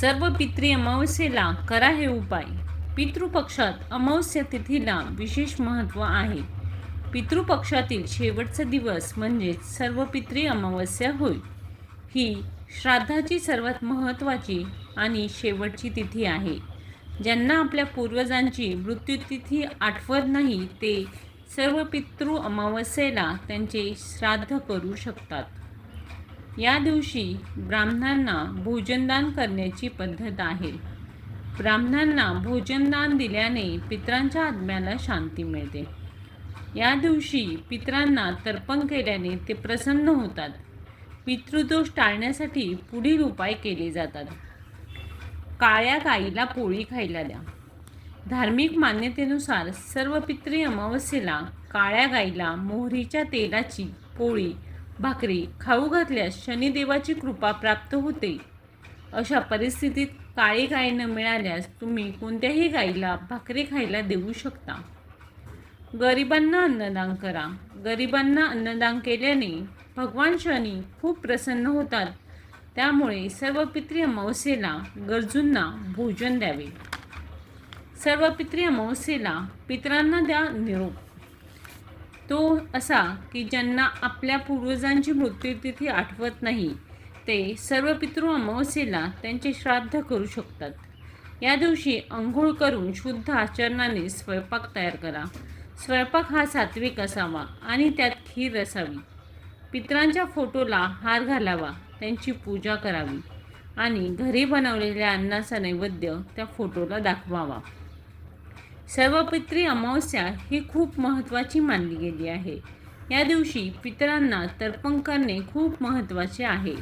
सर्व पितृ अमावस्येला करा हे उपाय. पितृपक्षात अमावस्या तिथीला विशेष महत्त्व आहे. पितृपक्षातील शेवटचा दिवस म्हणजेच सर्व पितृ अमावस्या होय. ही श्राद्धाची सर्वात महत्त्वाची आणि शेवटची तिथी आहे. ज्यांना आपल्या पूर्वजांची मृत्यूतिथी आठवत नाही ते सर्व पितृ अमावस्येला त्यांचे श्राद्ध करू शकतात. या दिवशी ब्राह्मणांना भोजनदान करण्याची पद्धत आहे. ब्राह्मणांना भोजनदान दिल्याने पितरांच्या आत्म्याला शांती मिळते. या दिवशी पित्रांना तर्पण केल्याने ते प्रसन्न होतात. पितृदोष टाळण्यासाठी पुढील उपाय केले जातात. काळ्या गाईला पोळी खायला द्या. धार्मिक मान्यतेनुसार सर्व पितृ अमावस्येला काळ्या गाईला मोहरीच्या तेलाची पोळी भाकरी खाऊ घातल्यास शनिदेवाची कृपा प्राप्त होते. अशा परिस्थितीत काळी गाय न मिळाल्यास तुम्ही कोणत्याही गायीला भाकरी खायला देऊ शकता. गरिबांना अन्नदान करा. गरिबांना अन्नदान केल्याने भगवान शनी खूप प्रसन्न होतात. त्यामुळे सर्व पित्री अमावस्येला गरजूंना भोजन द्यावे. सर्व पित्री अमावस्येला पितरांना द्या निरोप. तो असा की ज्यांना आपल्या पूर्वजांची मृत्यूतिथी आठवत नाही ते सर्व पितृ अमावस्येला त्यांचे श्राद्ध करू शकतात. या दिवशी आंघोळ करून शुद्ध आचरणाने स्वयंपाक तयार करा. स्वयंपाक हा सात्विक असावा आणि त्यात खीर असावी पितरांच्या फोटोला हार घालावा त्यांची पूजा करावी आणि घरी बनवलेल्या अन्नाचा नैवेद्य त्या फोटोला दाखवावा. सर्वपित्री अमावस्या ही खूप महत्त्वाची मानली गेली आहे. या दिवशी पितरांना तर्पण करणे खूप महत्त्वाचे आहे.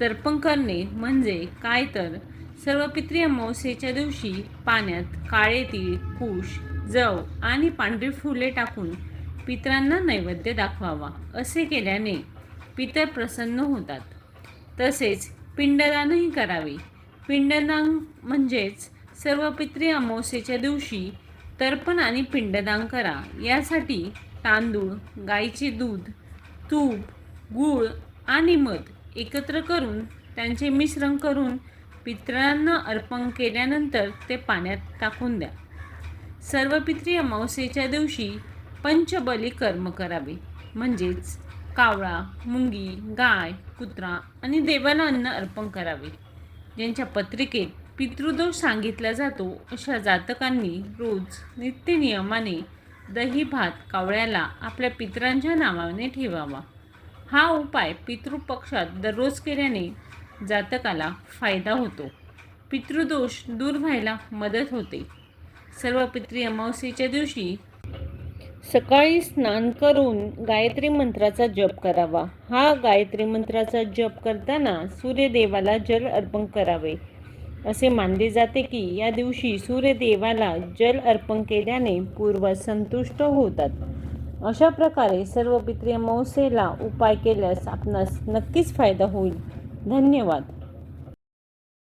तर्पण करणे म्हणजे काय तर? सर्व अमावस्येच्या दिवशी पाण्यात काळे तीळ कुश जव आणि पांढरी फुले टाकून पितरांना नैवेद्य दाखवावा असे केल्याने पितर प्रसन्न होतात. तसेच पिंडदानही करावे. पिंडदान म्हणजेच सर्व पित्री अमावस्येच्या दिवशी तर्पण आणि पिंडदान करा. यासाठी तांदूळ गाईचे दूध तूप गूळ आणि मध एकत्र करून त्यांचे मिश्रण करून पितरांना अर्पण केल्यानंतर ते पाण्यात टाकून द्या. सर्व पित्री अमावस्येच्या दिवशी पंचबली कर्म करावे. म्हणजेच कावळा मुंगी गाय कुत्रा आणि देवाला अन्न अर्पण करावे. ज्यांच्या पत्रिकेत पितृदोष सांगितला जातो अशा जातकांनी रोज नित्यनियमाने दही भात कावळ्याला आपल्या पितरांच्या नावाने ठेवावा. हा उपाय पितृपक्षात दररोज केल्याने जातकाला फायदा होतो. पितृदोष दूर व्हायला मदत होते. सर्व पितृ अमावस्येच्या दिवशी सकाळी स्नान करून गायत्री मंत्राचा जप करावा. हा गायत्री मंत्राचा जप करताना सूर्यदेवाला जल अर्पण करावे. असे मानले जाते की या दिवशी सूर्यदेवाला जल अर्पण केल्याने पूर्वज संतुष्ट होतात. अशा प्रकारे सर्व पितृ मौसेला उपाय केल्यास आपणास नक्कीच फायदा होईल. धन्यवाद.